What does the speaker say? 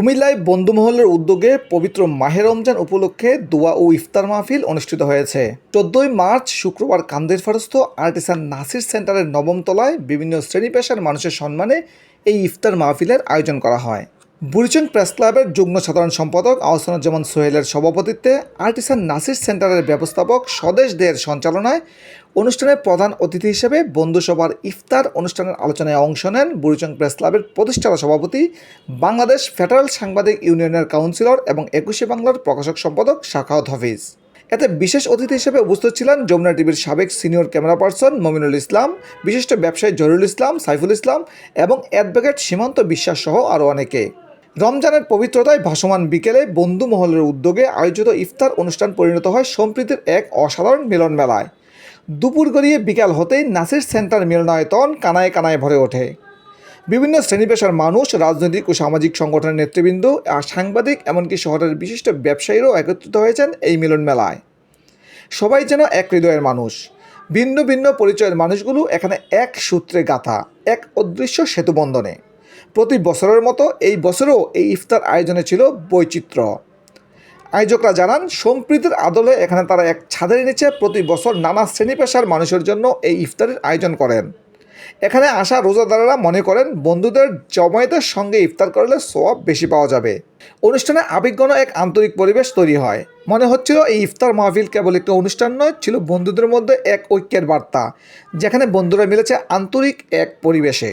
কুমিল্লায় বন্ধুমহলের উদ্যোগে পবিত্র মাহে রমজান উপলক্ষে দোয়া ও ইফতার মাহফিল অনুষ্ঠিত হয়েছে। চোদ্দই মার্চ শুক্রবার কান্দের ফারস্ত আর্টিসান নাসির সেন্টারের নবম তলায় বিভিন্ন শ্রেণি পেশার মানুষের সম্মানে এই ইফতার মাহফিলের আয়োজন করা হয়। বুড়িচং প্রেস ক্লাবের যুগ্ম সাধারণ সম্পাদক আহসানুজ্জামান সোহেলের সভাপতিত্বে আর্টিসান নাসির সেন্টারের ব্যবস্থাপক স্বদেশ দের সঞ্চালনায় অনুষ্ঠানের প্রধান অতিথি হিসেবে বন্ধুসভার ইফতার অনুষ্ঠানের আলোচনায় অংশ নেন বুড়িচং প্রেস ক্লাবের প্রতিষ্ঠাতা সভাপতি, বাংলাদেশ ফেডারেল সাংবাদিক ইউনিয়নের কাউন্সিলর এবং একুশে বাংলার প্রকাশক সম্পাদক শাখাওত হাফিজ। এতে বিশেষ অতিথি হিসেবে উপস্থিত ছিলেন যমুনা টিভির সাবেক senior camera person Mominul Islam, বিশিষ্ট ব্যবসায়ী জরুল ইসলাম, সাইফুল ইসলাম এবং অ্যাডভোকেট সীমান্ত বিশ্বাস সহ আরও অনেকে। রমজানের পবিত্রতায় ভাসমান বিকেলে বন্ধু মহলের উদ্যোগে আয়োজিত ইফতার অনুষ্ঠান পরিণত হয় সম্প্রীতির এক অসাধারণ মিলন মেলায় দুপুর গড়িয়ে বিকাল হতেই নাসির সেন্টার মিলনায়তন কানায় কানায় ভরে ওঠে। বিভিন্ন শ্রেণি পেশার মানুষ, রাজনৈতিক ও সামাজিক সংগঠনের নেতৃবৃন্দ আর সাংবাদিক এমনকি শহরের বিশিষ্ট ব্যবসায়ীরাও একত্রিত হয়েছেন এই মিলন মেলায় সবাই যেন এক হৃদয়ের মানুষ। ভিন্ন ভিন্ন পরিচয়ের মানুষগুলো এখানে এক সূত্রে গাথা, এক অদৃশ্য সেতুবন্ধনে। প্রতি বছরের মতো এই বছরও এই ইফতার আয়োজনে ছিল বৈচিত্র্য। আয়োজকরা জানান, সম্প্রীতির আদলে এখানে তারা এক ছাদের নিচে প্রতি বছর নানা শ্রেণি পেশার মানুষের জন্য এই ইফতারের আয়োজন করেন। এখানে আসা রোজাদারেরা মনে করেন, বন্ধুদের জমায়েতের সঙ্গে ইফতার করলে সব বেশি পাওয়া যাবে। অনুষ্ঠানে আবেগঘন এক আন্তরিক পরিবেশ তৈরি হয়। মনে হচ্ছিল এই ইফতার মাহফিল কেবল একটি অনুষ্ঠান নয়, ছিল বন্ধুদের মধ্যে এক ঐক্যের বার্তা, যেখানে বন্ধুরা মিলেছে আন্তরিক এক পরিবেশে।